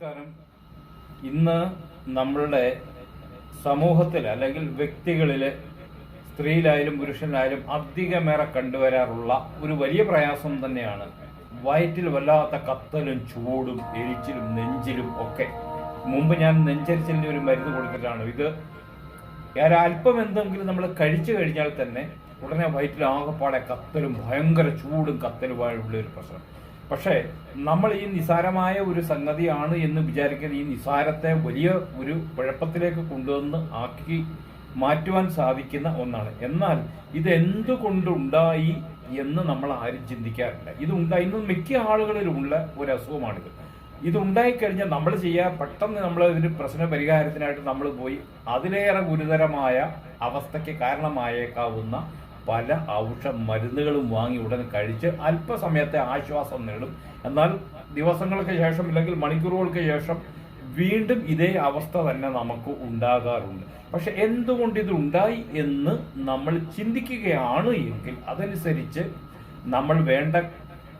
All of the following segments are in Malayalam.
നമസ്കാരം. ഇന്ന് നമ്മളുടെ സമൂഹത്തിൽ അല്ലെങ്കിൽ വ്യക്തികളിൽ സ്ത്രീയിലായാലും പുരുഷനായാലും അധികമേറെ കണ്ടുവരാറുള്ള ഒരു വലിയ പ്രയാസം തന്നെയാണ് വയറ്റിൽ വല്ലാത്ത കത്തലും ചൂടും എരിച്ചിലും നെഞ്ചിലും ഒക്കെ. മുമ്പ് ഞാൻ നെഞ്ചരിച്ചിലിന് ഒരു മരുന്ന് കൊടുത്തിട്ടാണ്. ഇത് ഒരല്പം എന്തെങ്കിലും നമ്മൾ കഴിച്ചു കഴിഞ്ഞാൽ തന്നെ ഉടനെ വയറ്റിൽ ആകെപ്പാടെ കത്തലും ഭയങ്കര ചൂടും കത്തലുമായുള്ള ഒരു പ്രശ്നം. പക്ഷേ നമ്മൾ ഈ നിസാരമായ ഒരു സംഗതിയാണ് എന്ന് വിചാരിക്കുന്ന ഈ നിസാരത്തെ വലിയ ഒരു കുഴപ്പത്തിലേക്ക് കൊണ്ടുവന്ന് ആക്കി മാറ്റുവാൻ സാധിക്കുന്ന ഒന്നാണ്. എന്നാൽ ഇതെന്തുകൊണ്ടുണ്ടായി എന്ന് നമ്മൾ ആരും ചിന്തിക്കാറില്ല. ഇത് ഉണ്ടായി ഇന്ന് മിക്ക ആളുകളിലുമുള്ള ഒരു അസുഖമാണിത്. ഇത് ഉണ്ടായിക്കഴിഞ്ഞാൽ നമ്മൾ ചെയ്യാൻ പെട്ടെന്ന് നമ്മൾ ഇതിന് പ്രശ്ന പരിഹാരത്തിനായിട്ട് നമ്മൾ പോയി അതിലേറെ ഗുരുതരമായ അവസ്ഥയ്ക്ക് കാരണമായേക്കാവുന്ന പല ഔഷധ മരുന്നുകളും വാങ്ങി ഉടനെ കഴിച്ച് അല്പസമയത്തെ ആശ്വാസം നേടും. എന്നാൽ ദിവസങ്ങൾക്ക് ശേഷം അല്ലെങ്കിൽ മണിക്കൂറുകൾക്ക് ശേഷം വീണ്ടും ഇതേ അവസ്ഥ തന്നെ നമുക്ക് ഉണ്ടാകാറുണ്ട്. പക്ഷെ എന്തുകൊണ്ട് ഇത് ഉണ്ടായി എന്ന് നമ്മൾ ചിന്തിക്കുകയാണ് എങ്കിൽ അതനുസരിച്ച് നമ്മൾ വേണ്ട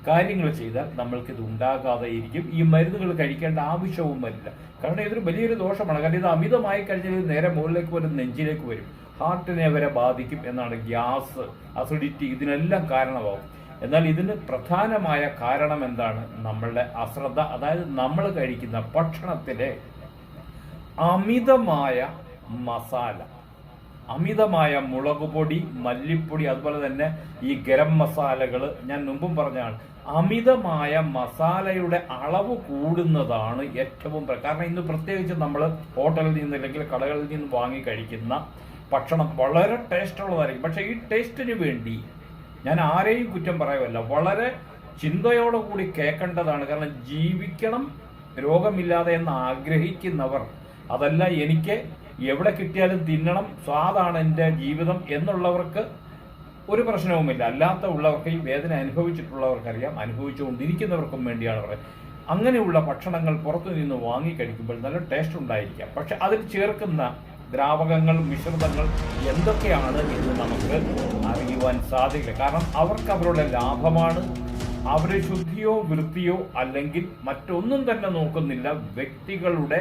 കാര്യങ്ങൾ ചെയ്താൽ നമ്മൾക്ക് ഇത് ഉണ്ടാകാതെ ഇരിക്കും. ഈ മരുന്നുകൾ കഴിക്കേണ്ട ആവശ്യവും വരില്ല കാരണം ഇതൊരു വലിയൊരു ദോഷമാണ്. കാരണം ഇത് അമിതമായി കഴിഞ്ഞാൽ നേരെ മുകളിലേക്ക് വരും നെഞ്ചിലേക്ക് വരും. ഹാർട്ടിനെ വരെ ബാധിക്കും എന്നാണ് ഗ്യാസ് അസിഡിറ്റി ഇതിനെല്ലാം കാരണമാവും. എന്നാൽ ഇതിന് പ്രധാനമായ കാരണം എന്താണ്? നമ്മളുടെ അശ്രദ്ധ അതായത് നമ്മൾ കഴിക്കുന്ന ഭക്ഷണത്തിലെ അമിതമായ മസാല അമിതമായ മുളക് പൊടി മല്ലിപ്പൊടി അതുപോലെ തന്നെ ഈ ഗരം മസാലകൾ ഞാൻ മുമ്പും പറഞ്ഞാണ് അമിതമായ മസാലയുടെ അളവ് കൂടുന്നതാണ് ഏറ്റവും കാരണം ഇന്ന് പ്രത്യേകിച്ച് നമ്മൾ ഹോട്ടലിൽ നിന്ന് അല്ലെങ്കിൽ കടകളിൽ നിന്ന് വാങ്ങി കഴിക്കുന്ന ഭക്ഷണം വളരെ ടേസ്റ്റ് ഉള്ളതായിരിക്കും പക്ഷേ ഈ ടേസ്റ്റിന് വേണ്ടി ഞാൻ ആരെയും കുറ്റം പറയുമല്ല വളരെ ചിന്തയോടെ കൂടി കേൾക്കേണ്ടതാണ്. കാരണം ജീവിക്കണം രോഗമില്ലാതെ എന്ന് ആഗ്രഹിക്കുന്നവർ അതല്ല എനിക്ക് എവിടെ കിട്ടിയാലും തിന്നണം സ്വാദാണ് എന്റെ ജീവിതം എന്നുള്ളവർക്ക് ഒരു പ്രശ്നവുമില്ല. അല്ലാത്ത ഉള്ളവർക്ക് ഈ വേദന അനുഭവിച്ചിട്ടുള്ളവർക്കറിയാം. അനുഭവിച്ചുകൊണ്ടിരിക്കുന്നവർക്കും വേണ്ടിയാണ് പറയുന്നത് അങ്ങനെയുള്ള ഭക്ഷണങ്ങൾ പുറത്തു നിന്ന് വാങ്ങി കഴിക്കുമ്പോൾ നല്ല ടേസ്റ്റ് ഉണ്ടായിരിക്കാം. പക്ഷെ അതിൽ ചേർക്കുന്ന ദ്രാവകങ്ങൾ മിശ്രിതങ്ങൾ എന്തൊക്കെയാണ് എന്ന് നമുക്ക് അറിയുവാൻ സാധിക്കില്ല. കാരണം അവർക്ക് അവരുടെ ലാഭമാണ്. അവരെ ശുദ്ധിയോ വൃത്തിയോ അല്ലെങ്കിൽ മറ്റൊന്നും തന്നെ നോക്കുന്നില്ല. വ്യക്തികളുടെ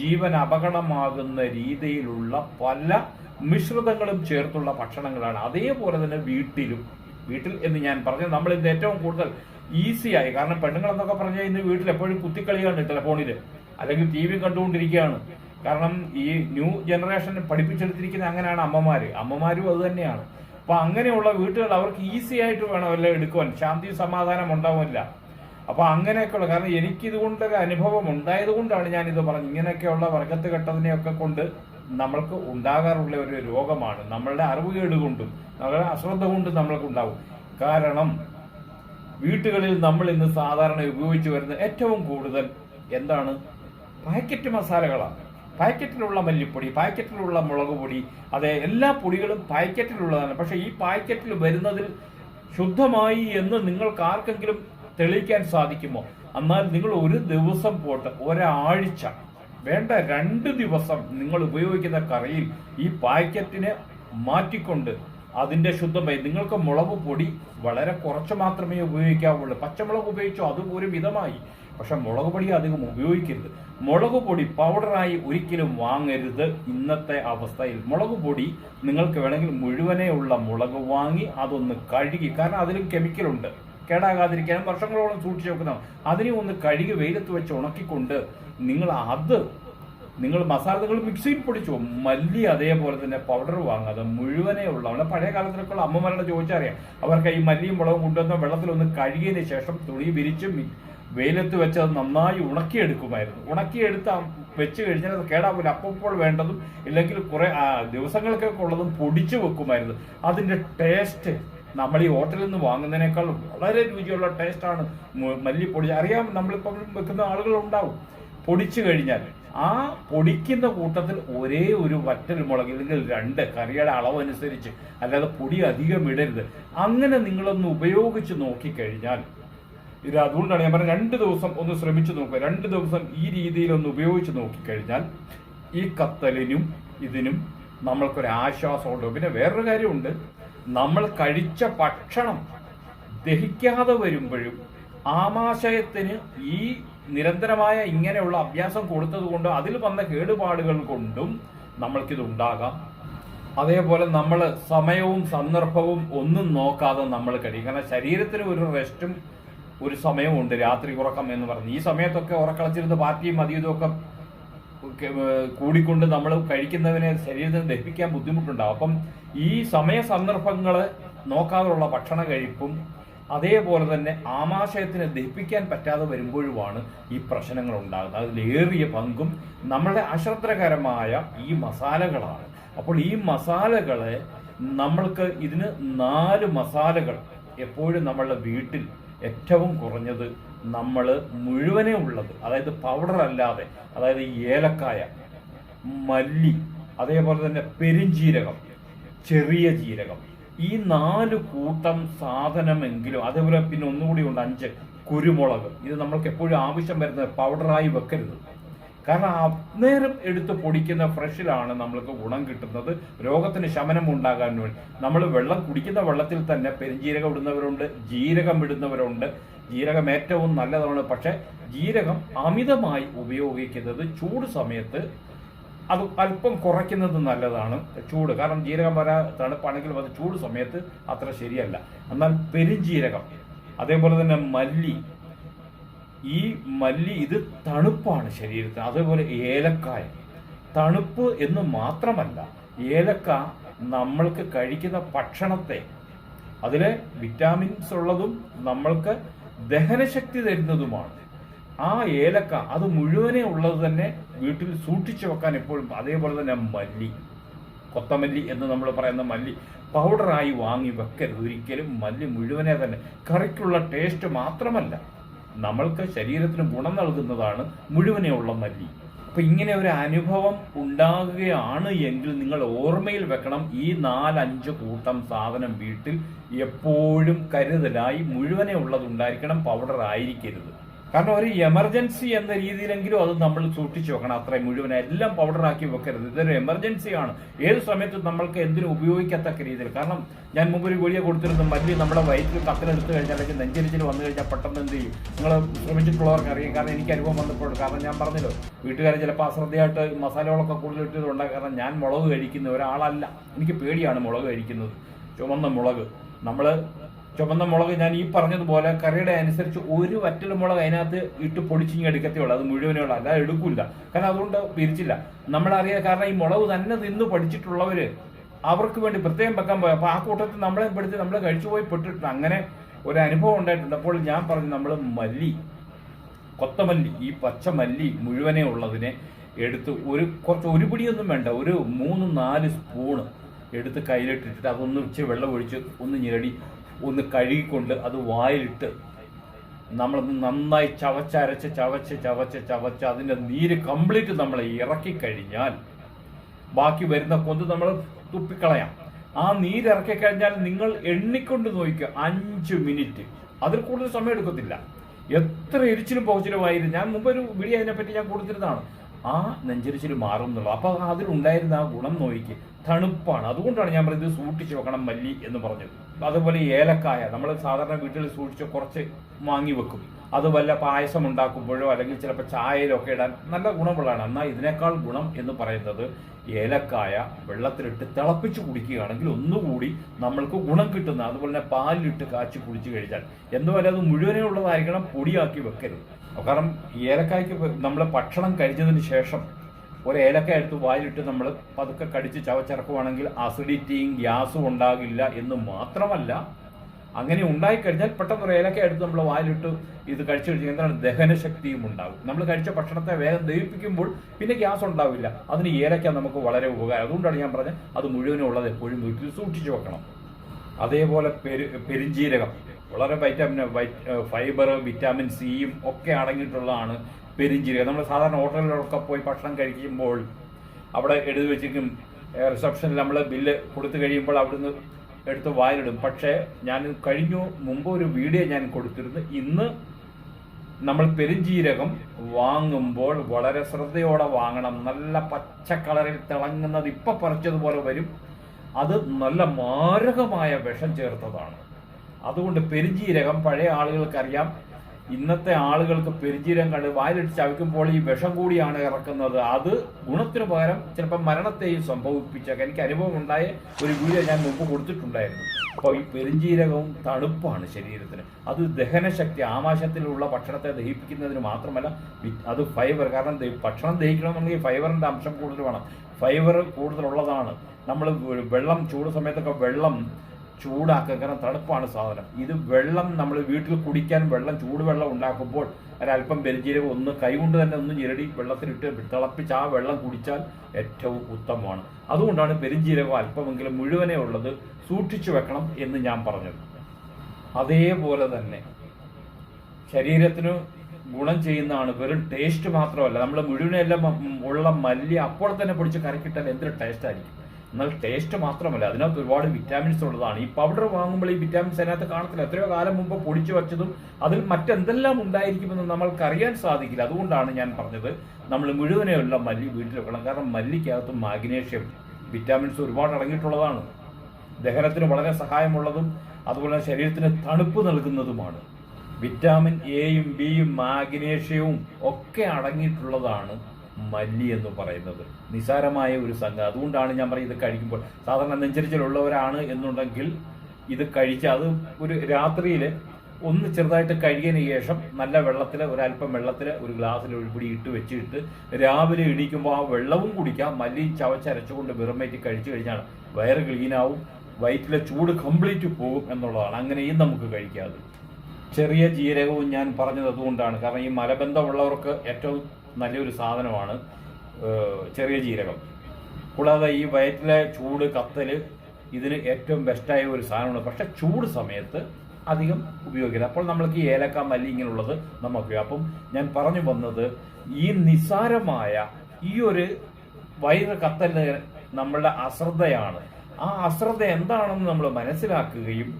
ജീവൻ അപകടമാകുന്ന രീതിയിലുള്ള പല മിശ്രിതങ്ങളും ചേർത്തുള്ള ഭക്ഷണങ്ങളാണ്. അതേപോലെ തന്നെ വീട്ടിലും. വീട്ടിൽ എന്ന് ഞാൻ പറഞ്ഞു നമ്മൾ ഇന്ന് ഏറ്റവും കൂടുതൽ ഈസിയായി കാരണം പെണ്ണുങ്ങൾ എന്നൊക്കെ പറഞ്ഞാൽ ഇന്ന് വീട്ടിൽ എപ്പോഴും കുത്തിക്കളിയാണ് ടെലഫോണിൽ അല്ലെങ്കിൽ ടി വി കണ്ടുകൊണ്ടിരിക്കുകയാണ്. കാരണം ഈ ന്യൂ ജനറേഷൻ പഠിപ്പിച്ചെടുത്തിരിക്കുന്ന അങ്ങനെയാണ് അമ്മമാര്. അമ്മമാരും അത് തന്നെയാണ്. അപ്പൊ അങ്ങനെയുള്ള വീട്ടുകൾ അവർക്ക് ഈസി ആയിട്ട് വേണം എല്ലാം എടുക്കുവാൻ. ശാന്തി സമാധാനം ഉണ്ടാവില്ല അപ്പൊ അങ്ങനെയൊക്കെയുള്ള കാരണം എനിക്ക് ഇതുകൊണ്ടൊരു അനുഭവം ഉണ്ടായത് കൊണ്ടാണ് ഞാൻ ഇത് പറഞ്ഞത്. ഇങ്ങനെയൊക്കെയുള്ള വർഗത്ത് കെട്ടതിനെയൊക്കെ കൊണ്ട് നമ്മൾക്ക് ഉണ്ടാകാറുള്ള ഒരു രോഗമാണ്. നമ്മളുടെ അറിവുകേട് കൊണ്ടും നമ്മളുടെ അശ്രദ്ധ കൊണ്ടും നമ്മൾക്ക് ഉണ്ടാവും കാരണം വീട്ടുകളിൽ നമ്മൾ ഇന്ന് സാധാരണ ഉപയോഗിച്ചു വരുന്ന ഏറ്റവും കൂടുതൽ എന്താണ്? പാക്കറ്റ് മസാലകളാണ്. പാക്കറ്റിലുള്ള മല്ലിപ്പൊടി പാക്കറ്റിലുള്ള മുളക് പൊടി അതെ എല്ലാ പൊടികളും പാക്കറ്റിലുള്ളതാണ്. പക്ഷേ ഈ പാക്കറ്റിൽ വരുന്നതിൽ ശുദ്ധമായി എന്ന് നിങ്ങൾക്ക് ആർക്കെങ്കിലും തെളിയിക്കാൻ സാധിക്കുമോ? എന്നാൽ നിങ്ങൾ ഒരു ദിവസം പോട്ട് ഒരാഴ്ച വേണ്ട രണ്ട് ദിവസം നിങ്ങൾ ഉപയോഗിക്കുന്ന കറിയിൽ ഈ പാക്കറ്റിനെ മാറ്റിക്കൊണ്ട് അതിന്റെ ശുദ്ധമായി നിങ്ങൾക്ക് മുളക് പൊടി വളരെ കുറച്ച് മാത്രമേ ഉപയോഗിക്കാവുള്ളൂ. പച്ചമുളക് ഉപയോഗിച്ചോ അതുപോലും ഒരു മിതമായി പക്ഷെ മുളക് പൊടി അധികം ഉപയോഗിക്കരുത്. മുളക് പൊടി പൗഡറായി ഒരിക്കലും വാങ്ങരുത് ഇന്നത്തെ അവസ്ഥയിൽ. മുളക് പൊടി നിങ്ങൾക്ക് വേണമെങ്കിൽ മുഴുവനേ ഉള്ള മുളക് വാങ്ങി അതൊന്ന് കഴുകി കാരണം അതിലും കെമിക്കലുണ്ട് കേടാകാതിരിക്കാനും വർഷങ്ങളോളം സൂക്ഷിച്ചു വെക്കുന്നതാണ്. അതിനെ ഒന്ന് കഴുകി വെയിലത്ത് വെച്ച് ഉണക്കിക്കൊണ്ട് നിങ്ങൾ അത് നിങ്ങൾ മസാല നിങ്ങൾ മിക്സിയിൽ പൊടിച്ചു. മല്ലി അതേപോലെ തന്നെ പൗഡർ വാങ്ങാതെ മുഴുവനേ ഉള്ള നമ്മുടെ പഴയ കാലത്തിലൊക്കെയുള്ള അമ്മമാരുടെ ചോദിച്ചറിയാം അവർക്ക് ഈ മല്ലിയും മുളകും കൊണ്ടുവന്ന വെള്ളത്തിലൊന്ന് കഴുകിയതിന് ശേഷം തുണി വിരിച്ച് വെയിലത്ത് വെച്ച് അത് നന്നായി ഉണക്കിയെടുക്കുമായിരുന്നു. ഉണക്കിയെടുത്ത് വെച്ച് കഴിഞ്ഞാൽ അത് കേടാവില്ല അപ്പോൾ വേണ്ടതും ഇല്ലെങ്കിൽ കുറെ ദിവസങ്ങൾക്കൊക്കെ ഉള്ളതും പൊടിച്ചു വെക്കുമായിരുന്നു. അതിന്റെ ടേസ്റ്റ് നമ്മൾ ഈ ഹോട്ടലിൽ നിന്ന് വാങ്ങുന്നതിനേക്കാൾ വളരെ രുചിയുള്ള ടേസ്റ്റാണ് മല്ലിപ്പൊടി. അറിയാം നമ്മളിപ്പം വെക്കുന്ന ആളുകളുണ്ടാവും. പൊടിച്ചു കഴിഞ്ഞാൽ ആ പൊടിക്കുന്ന കൂട്ടത്തിൽ ഒരേ ഒരു വറ്റൽ മുളക് ഇല്ലെങ്കിൽ രണ്ട് കറിയുടെ അനുസരിച്ച് അല്ലാതെ പൊടി അധികം ഇടരുത്. അങ്ങനെ നിങ്ങളൊന്ന് ഉപയോഗിച്ച് നോക്കിക്കഴിഞ്ഞാൽ ഇത് അതുകൊണ്ടാണ് ഞാൻ പറഞ്ഞത് രണ്ട് ദിവസം ഒന്ന് ശ്രമിച്ചു നോക്കുക. രണ്ട് ദിവസം ഈ രീതിയിൽ ഒന്ന് ഉപയോഗിച്ച് നോക്കിക്കഴിഞ്ഞാൽ ഈ കത്തലിനും ഇതിനും നമ്മൾക്കൊരു ആശ്വാസമുണ്ട് പിന്നെ വേറൊരു കാര്യമുണ്ട്. നമ്മൾ കഴിച്ച ഭക്ഷണം ദഹിക്കാതെ വരുമ്പോഴും ആമാശയത്തിന് ഈ നിരന്തരമായ ഇങ്ങനെയുള്ള അഭ്യാസം കൊടുത്തത് കൊണ്ട് അതിൽ വന്ന കേടുപാടുകൾ കൊണ്ടും നമ്മൾക്കിത് ഉണ്ടാകാം അതേപോലെ നമ്മൾ സമയവും സന്ദർഭവും ഒന്നും നോക്കാതെ നമ്മൾ കഴിയും കാരണം ശരീരത്തിന് ഒരു റെസ്റ്റും ഒരു സമയമുണ്ട്. രാത്രി ഉറക്കം എന്ന് പറഞ്ഞ്. ഈ സമയത്തൊക്കെ ഉറക്കളച്ചിരുന്ന് പാർട്ടിയും അതും ഇതുമൊക്കെ ഒക്കെ, കൂടിക്കൊണ്ട് നമ്മൾ കഴിക്കുന്നതിനെ ശരീരത്തിന് ദഹിപ്പിക്കാൻ ബുദ്ധിമുട്ടുണ്ടാവും. അപ്പം ഈ സമയ സന്ദർഭങ്ങൾ നോക്കാതെയുള്ള ഭക്ഷണ കഴിപ്പും അതേപോലെ തന്നെ ആമാശയത്തിന് ദഹിപ്പിക്കാൻ പറ്റാതെ വരുമ്പോഴുമാണ് ഈ പ്രശ്നങ്ങൾ ഉണ്ടാകുന്നത് അതിലേറിയ പങ്കും നമ്മളുടെ അശ്രദ്ധകരമായ ഈ മസാലകളാണ്. അപ്പോൾ ഈ മസാലകളെ നമ്മൾക്ക് ഇതിന് നാല് മസാലകൾ എപ്പോഴും നമ്മളുടെ വീട്ടിൽ ഏറ്റവും കുറഞ്ഞത് നമ്മൾ മുഴുവനെ ഉള്ളത് അതായത് പൗഡർ അല്ലാതെ അതായത് ഏലക്കായ മല്ലി അതേപോലെ തന്നെ പെരുംജീരകം ചെറിയ ജീരകം ഈ നാല് കൂട്ടം സാധനമെങ്കിലും അതേപോലെ പിന്നെ ഒന്നുകൂടി ഉണ്ട് അഞ്ച് കുരുമുളക് ഇത് നമ്മൾക്ക് എപ്പോഴും ആവശ്യം വരുന്നത് പൗഡറായി വെക്കരുത്. കാരണം അന്നേരം എടുത്ത് പൊടിക്കുന്ന ഫ്രഷിലാണ് നമ്മൾക്ക് ഗുണം കിട്ടുന്നത്. രോഗത്തിന് ശമനം ഉണ്ടാകാൻ വേണ്ടി. നമ്മൾ വെള്ളം കുടിക്കുന്ന വെള്ളത്തിൽ തന്നെ പെരുംജീരകം ഇടുന്നവരുണ്ട് ജീരകം ഇടുന്നവരുണ്ട്. ജീരകം ഏറ്റവും നല്ലതാണ്. പക്ഷെ ജീരകം അമിതമായി ഉപയോഗിക്കുന്നത് ചൂട് സമയത്ത് അത് അല്പം കുറയ്ക്കുന്നത് നല്ലതാണ്. ചൂട്. കാരണം ജീരകം വരാ തണുപ്പാണെങ്കിലും അത് ചൂട് സമയത്ത് അത്ര ശരിയല്ല. എന്നാൽ പെരുംജീരകം അതേപോലെ തന്നെ മല്ലി ഈ മല്ലി ഇത് തണുപ്പാണ് ശരീരത്തിന്. അതേപോലെ ഏലക്കായ. തണുപ്പ് എന്ന് മാത്രമല്ല ഏലക്ക നമ്മൾക്ക് കഴിക്കുന്ന ഭക്ഷണത്തെ അതിലെ വിറ്റാമിൻസ് ഉള്ളതും നമ്മൾക്ക് ദഹനശക്തി തരുന്നതുമാണ്. ആ ഏലക്ക അത് മുഴുവനെ ഉള്ളത് തന്നെ വീട്ടിൽ സൂക്ഷിച്ചു വെക്കാൻ എപ്പോഴും അതേപോലെ തന്നെ മല്ലി കൊത്തമല്ലി എന്ന് നമ്മൾ പറയുന്ന മല്ലി പൗഡറായി വാങ്ങി വെക്കരുത്. ഒരിക്കലും മല്ലി മുഴുവനെ തന്നെ കറിക്കുള്ള ടേസ്റ്റ് മാത്രമല്ല നമ്മൾക്ക് ശരീരത്തിന് ഗുണം നൽകുന്നതാണ് മുഴുവനെയുള്ള മല്ലി അപ്പൊ ഇങ്ങനെ ഒരു അനുഭവം ഉണ്ടാകുകയാണ് എങ്കിൽ നിങ്ങൾ ഓർമ്മയിൽ വെക്കണം ഈ നാലഞ്ച് കൂട്ടം സാധനം വീട്ടിൽ എപ്പോഴും കരുതലായി മുഴുവനെ ഉള്ളത് ഉണ്ടായിരിക്കണം പൗഡർ ആയിരിക്കരുത്. കാരണം ഒരു എമർജൻസി എന്ന രീതിയിലെങ്കിലും അത് നമ്മൾ സൂക്ഷിച്ചു വെക്കണം. അത്രയും മുഴുവൻ എല്ലാം പൗഡർ ആക്കി വെക്കരുത്. ഇതൊരു എമർജൻസിയാണ് ഏത് സമയത്തും നമ്മൾക്ക് എന്തിനും ഉപയോഗിക്കത്തക്ക രീതിയിൽ. കാരണം ഞാൻ മുമ്പ് ഒരു ഗുളിക കൊടുത്തിരുന്നു മല്ലി നമ്മുടെ വയറ്റിൽ കത്തിലെടുത്ത് കഴിഞ്ഞാൽ അല്ലെങ്കിൽ നെഞ്ചരിച്ചിൽ വന്നു കഴിഞ്ഞാൽ പെട്ടെന്ന് എന്ത് ചെയ്യും? നിങ്ങൾ ശ്രമിച്ചിട്ടുള്ളവർക്ക് അറിയാം. കാരണം എനിക്ക് അനുഭവം വന്നപ്പോൾ കാരണം ഞാൻ പറഞ്ഞല്ലോ വീട്ടുകാരെ ചിലപ്പോൾ അശ്രദ്ധയായിട്ട് മസാലകളൊക്കെ കൂടുതൽ ഇട്ടതുകൊണ്ടാണ് കാരണം ഞാൻ മുളക് കഴിക്കുന്ന ഒരാളല്ല. എനിക്ക് പേടിയാണ് മുളക് കഴിക്കുന്നത്. ചുമന്ന മുളക്. നമ്മൾ ചുമന്ന മുളക് ഞാൻ ഈ പറഞ്ഞതുപോലെ കറിയുടെ അനുസരിച്ച് ഒരു വറ്റൽ മുളക് അതിനകത്ത് ഇട്ട് പൊടിച്ചിങ്ങി എടുക്കത്തേ ഉള്ളൂ. അത് മുഴുവനുള്ള അല്ല എടുക്കില്ല കാരണം അതുകൊണ്ട് പിരിച്ചില്ല. നമ്മളറിയാം കാരണം ഈ മുളക് തന്നെ നിന്ന് പഠിച്ചിട്ടുള്ളവര് അവർക്ക് വേണ്ടി പ്രത്യേകം വെക്കാൻ പോയി. അപ്പൊ ആ കൂട്ടത്തിൽ നമ്മളെ പെടുത്തി നമ്മൾ കഴിച്ചു പോയി പെട്ടിട്ടുണ്ട്. അങ്ങനെ ഒരു അനുഭവം ഉണ്ടായിട്ടുണ്ട്. അപ്പോൾ ഞാൻ പറഞ്ഞു നമ്മൾ മല്ലി കൊത്തമല്ലി ഈ പച്ച മല്ലി മുഴുവനെ ഉള്ളതിനെ എടുത്ത് ഒരു കുറച്ച് ഒരു പിടിയൊന്നും വേണ്ട. ഒരു മൂന്ന് നാല് സ്പൂണ് എടുത്ത് കയ്യിലിട്ടിട്ട് അതൊന്ന് ഇച്ചിരി വെള്ളം ഒഴിച്ച് ഒന്ന് ഞെരടി. ഒന്ന് കഴുകിക്കൊണ്ട് അത് വായിലിട്ട് നമ്മൾ നന്നായി ചവച്ചരച്ച് ചവച്ച് ചവച്ച് ചവച്ച് അതിന്റെ നീര് കംപ്ലീറ്റ് നമ്മൾ ഇറക്കി കഴിഞ്ഞാൽ ബാക്കി വരുന്ന കൊന്ത് നമ്മൾ തുപ്പിക്കളയാം. ആ നീര് ഇറക്കി കഴിഞ്ഞാൽ നിങ്ങൾ എണ്ണിക്കൊണ്ട് നോക്കുക അഞ്ച് മിനിറ്റ്. അതിൽ കൂടുതൽ സമയം എടുക്കത്തില്ല. എത്ര എരിച്ചിലും പോകച്ചിലുമായിരുന്നു ഞാൻ മുമ്പ് ഒരു വീഡിയോ അതിനെപ്പറ്റി ഞാൻ കൊടുത്തിരുന്നതാണ്. ആ നെഞ്ചരിച്ചിൽ മാറും എന്നുള്ളത് അപ്പൊ അതിലുണ്ടായിരുന്ന ആ ഗുണം നോയിക്ക്. തണുപ്പാണ്. അതുകൊണ്ടാണ് ഞാൻ പറയുന്നത് സൂക്ഷിച്ച് വെക്കണം മല്ലി എന്ന് പറഞ്ഞത്. അതുപോലെ ഏലക്കായ നമ്മൾ സാധാരണ വീട്ടിൽ സൂക്ഷിച്ച് കുറച്ച് വാങ്ങി വെക്കും. അത് വല്ല പായസം ഉണ്ടാക്കുമ്പോഴോ അല്ലെങ്കിൽ ചിലപ്പോൾ ചായയിലൊക്കെ ഇടാൻ നല്ല ഗുണമുള്ളതാണ്. എന്നാൽ ഇതിനേക്കാൾ ഗുണം എന്ന് പറയുന്നത് ഏലക്കായ വെള്ളത്തിലിട്ട് തിളപ്പിച്ച് കുടിക്കുകയാണെങ്കിൽ ഒന്നുകൂടി നമ്മൾക്ക് ഗുണം കിട്ടുന്ന അതുപോലെ തന്നെ പാലിലിട്ട് കാച്ചി കുടിച്ചു കഴിച്ചാൽ എന്തുപോലെ അത് മുഴുവനേ ഉള്ളതായിരിക്കണം പൊടിയാക്കി വെക്കരുത്. കാരണം ഏലക്കായ്ക്ക് നമ്മൾ ഭക്ഷണം കഴിച്ചതിന് ശേഷം ഒരു ഏലക്ക എടുത്ത് വായിലിട്ട് നമ്മൾ പതുക്കെ കടിച്ച് ചവച്ചിറക്കുവാണെങ്കിൽ അസിഡിറ്റിയും ഗ്യാസും ഉണ്ടാകില്ല എന്ന് മാത്രമല്ല അങ്ങനെ ഉണ്ടായിക്കഴിഞ്ഞാൽ പെട്ടെന്ന് ഒരു ഏലക്ക എടുത്ത് നമ്മൾ വായിലിട്ട് ഇത് കഴിച്ചു കഴിഞ്ഞാൽ എന്താണ്? ദഹനശക്തിയും ഉണ്ടാകും. നമ്മൾ കഴിച്ച ഭക്ഷണത്തെ വേഗം ദഹിപ്പിക്കുമ്പോൾ പിന്നെ ഗ്യാസ് ഉണ്ടാവില്ല. അതിന് ഏലക്ക നമുക്ക് വളരെ ഉപകാരം. അതുകൊണ്ടാണ് ഞാൻ പറഞ്ഞത് അത് മുഴുവനും ഉള്ളത് എപ്പോഴും വീട്ടിൽ സൂക്ഷിച്ചു വെക്കണം. അതേപോലെ പെരു പെരിഞ്ജീരകം വളരെ വൈറ്റാമിൻ ഫൈബർ വിറ്റാമിൻ സിയും ഒക്കെ അടങ്ങിയിട്ടുള്ളതാണ് പെരിഞ്ജീരകം നമ്മൾ സാധാരണ ഹോട്ടലുകളിലൊക്കെ പോയി ഭക്ഷണം കഴിക്കുമ്പോൾ അവിടെ എഴുതി വെച്ചിരിക്കും റിസപ്ഷനിൽ നമ്മൾ ബില്ല് കൊടുത്തു കഴിയുമ്പോൾ അവിടുന്ന് എടുത്ത് വായിലിടും. പക്ഷേ ഞാൻ കഴിഞ്ഞു മുമ്പ് ഒരു വീഡിയോ ഞാൻ കൊടുത്തിരുന്നു. ഇന്ന് നമ്മൾ പെരുംജീരകം വാങ്ങുമ്പോൾ വളരെ ശ്രദ്ധയോടെ വാങ്ങണം. നല്ല പച്ച കളറിൽ തിളങ്ങുന്നത് ഇപ്പം പറിച്ചതുപോലെ വരും. അത് നല്ല മാരകമായ വിഷം ചേർത്തതാണ്. അതുകൊണ്ട് പെരുംജീരകം പഴയ ആളുകൾക്കറിയാം ഇന്നത്തെ ആളുകൾക്ക് പെരിഞ്ചീരം കണ്ട് വായിലിട്ട് ചവയ്ക്കുമ്പോൾ ഈ വിഷം കൂടിയാണ് ഇറക്കുന്നത്. അത് ഗുണത്തിന് പകരം ചിലപ്പോൾ മരണത്തെയും സംഭവിപ്പിച്ചേക്കാം എനിക്ക് അനുഭവം ഉണ്ടായ ഒരു വീഡിയോ ഞാൻ മുമ്പ് കൊടുത്തിട്ടുണ്ടായിരുന്നു. അപ്പോൾ ഈ പെരിഞ്ചീരകവും തണുപ്പാണ് ശരീരത്തിന്. അത് ദഹനശക്തി ആമാശയത്തിലുള്ള ഭക്ഷണത്തെ ദഹിപ്പിക്കുന്നതിന് മാത്രമല്ല അത് ഫൈബർ. കാരണം ഭക്ഷണം ദഹിക്കണമെന്നുണ്ടെങ്കിൽ ഫൈബറിന്റെ അംശം കൂടുതൽ വേണം. ഫൈബർ കൂടുതലുള്ളതാണ്. നമ്മൾ വെള്ളം ചൂട് സമയത്തൊക്കെ വെള്ളം ചൂടാക്കുക കാരണം തണുപ്പാണ് സാധനം. ഇത് വെള്ളം നമ്മൾ വീട്ടിൽ കുടിക്കാൻ വെള്ളം ചൂടുവെള്ളം ഉണ്ടാക്കുമ്പോൾ ഒരല്പം പെരുജീരകം ഒന്ന് കൈകൊണ്ട് തന്നെ ഒന്ന് ഞെരടി വെള്ളത്തിലിട്ട് തിളപ്പിച്ച് ആ വെള്ളം കുടിച്ചാൽ ഏറ്റവും ഉത്തമമാണ്. അതുകൊണ്ടാണ് പെരുംജീരകം അല്പമെങ്കിലും മുഴുവനേ ഉള്ളത് സൂക്ഷിച്ചു വെക്കണം എന്ന് ഞാൻ പറഞ്ഞത്. അതേപോലെ തന്നെ ശരീരത്തിന് ഗുണം ചെയ്യുന്നതാണ് വെറും ടേസ്റ്റ് മാത്രമല്ല. നമ്മൾ മുഴുവനെല്ലാം ഉള്ള മല്ലി അപ്പോൾ തന്നെ പൊടിച്ച് കരക്കിട്ടാൽ എന്തൊരു ടേസ്റ്റ് ആയിരിക്കും? എന്നാൽ ടേസ്റ്റ് മാത്രമല്ല. അതിനകത്ത് ഒരുപാട് വിറ്റാമിൻസ് ഉള്ളതാണ്. ഈ പൗഡർ വാങ്ങുമ്പോൾ ഈ വിറ്റാമിൻസ് അതിനകത്ത് കാണത്തില്ല. എത്രയോ കാലം മുമ്പ് പൊടിച്ചു വച്ചതും അതിൽ മറ്റെന്തെല്ലാം ഉണ്ടായിരിക്കുമെന്ന് നമ്മൾക്ക് അറിയാൻ സാധിക്കില്ല. അതുകൊണ്ടാണ് ഞാൻ പറഞ്ഞത്. നമ്മൾ മുഴുവനെയുള്ള മല്ലി വീട്ടിൽ വെക്കണം. കാരണം മല്ലിക്കകത്ത് മാഗ്നേഷ്യം വിറ്റാമിൻസ് ഒരുപാട് അടങ്ങിയിട്ടുള്ളതാണ്. ദഹനത്തിന് വളരെ സഹായമുള്ളതും അതുപോലെ ശരീരത്തിന് തണുപ്പ് നൽകുന്നതുമാണ്. വിറ്റാമിൻ എയും ബിയും മാഗ്നേഷ്യവും ഒക്കെ അടങ്ങിയിട്ടുള്ളതാണ് മല്ലി എന്ന് പറയുന്നത്. നിസാരമായ ഒരു സംഘം അതുകൊണ്ടാണ് ഞാൻ പറയുന്നത് ഇത് കഴിക്കുമ്പോൾ. സാധാരണ നെഞ്ചരിച്ചിലുള്ളവരാണ് എന്നുണ്ടെങ്കിൽ ഇത് കഴിച്ച് അത് ഒരു രാത്രിയിൽ ഒന്ന് ചെറുതായിട്ട് കഴുകിയതിന് ശേഷം നല്ല വെള്ളത്തിൽ ഒരല്പം വെള്ളത്തിൽ ഒരു ഗ്ലാസ്സിൽ ഒരു പിടി ഇട്ട് വെച്ചിട്ട് രാവിലെ ഇടിക്കുമ്പോൾ ആ വെള്ളവും കുടിക്കാം. മല്ലി ചവച്ചരച്ചുകൊണ്ട് വെറുമേറ്റ് കഴിച്ചു കഴിഞ്ഞാൽ വയറ് ക്ലീനാവും വയറ്റിലെ ചൂട് കംപ്ലീറ്റ് പോകും എന്നുള്ളതാണ്. അങ്ങനെയും നമുക്ക് കഴിക്കാതെ ചെറിയ ജീരകവും ഞാൻ പറഞ്ഞത് അതുകൊണ്ടാണ്. കാരണം ഈ മലബന്ധമുള്ളവർക്ക് ഏറ്റവും നല്ലൊരു സാധനമാണ് ചെറിയ ജീരകം. കൂടാതെ ഈ വയറ്റിലെ ചൂട് കത്തൽ ഇതിന് ഏറ്റവും ബെസ്റ്റായ ഒരു സാധനമാണ്. പക്ഷെ ചൂട് സമയത്ത് അധികം ഉപയോഗിക്കരുത്. അപ്പോൾ നമ്മൾക്ക് ഈ ഏലക്ക മല്ലി ഇങ്ങനെയുള്ളത് നമുക്ക് അപ്പം ഞാൻ പറഞ്ഞു വന്നത് ഈ നിസാരമായ ഈ ഒരു വയറ് കത്തൽ നമ്മളുടെ അശ്രദ്ധയാണ്. ആ അശ്രദ്ധ എന്താണെന്ന് നമ്മൾ മനസ്സിലാക്കുകയും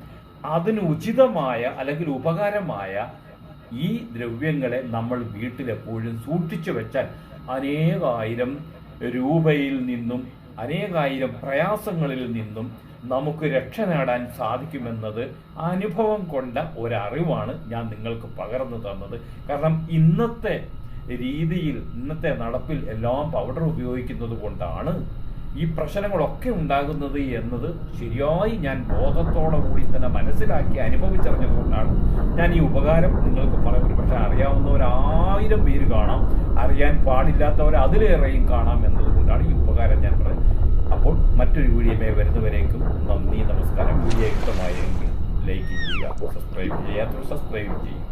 അതിന് ഉചിതമായ അല്ലെങ്കിൽ ഉപകാരമായ ഈ ദ്രവ്യങ്ങളെ നമ്മൾ വീട്ടിലെപ്പോഴും സൂക്ഷിച്ചു വെച്ചാൽ അനേകായിരം രൂപയിൽ നിന്നും അനേകായിരം പ്രയാസങ്ങളിൽ നിന്നും നമുക്ക് രക്ഷ നേടാൻ സാധിക്കുമെന്നത് അനുഭവം കൊണ്ട ഒരറിവാണ് ഞാൻ നിങ്ങൾക്ക് പകർന്നു തന്നത്. കാരണം ഇന്നത്തെ രീതിയിൽ ഇന്നത്തെ നടപ്പിൽ എല്ലാം പൗഡർ ഉപയോഗിക്കുന്നത് കൊണ്ടാണ് ഈ പ്രശ്നങ്ങളൊക്കെ ഉണ്ടാകുന്നത് എന്നത് ശരിയായി ഞാൻ ബോധത്തോടെ കൂടി തന്നെ മനസ്സിലാക്കി അനുഭവിച്ചറിഞ്ഞതുകൊണ്ടാണ് ഞാൻ ഈ ഉപകാരം നിങ്ങൾക്ക് പറയുന്നത് പക്ഷേ ഒരായിരം പേര് കാണാം. അറിയാൻ പാടില്ലാത്തവർ അതിലേറെയും കാണാം എന്നതുകൊണ്ടാണ് ഈ ഉപകാരം ഞാൻ പറയുന്നത് അപ്പോൾ മറ്റൊരു വീഡിയോമേ വരുന്നവരേക്കും നന്ദി നമസ്കാരം. വീഡിയോ ഇഷ്ടമായെങ്കിൽ ലൈക്ക് ചെയ്യുക സബ്സ്ക്രൈബ് ചെയ്യാത്തവർ സബ്സ്ക്രൈബ് ചെയ്യുക.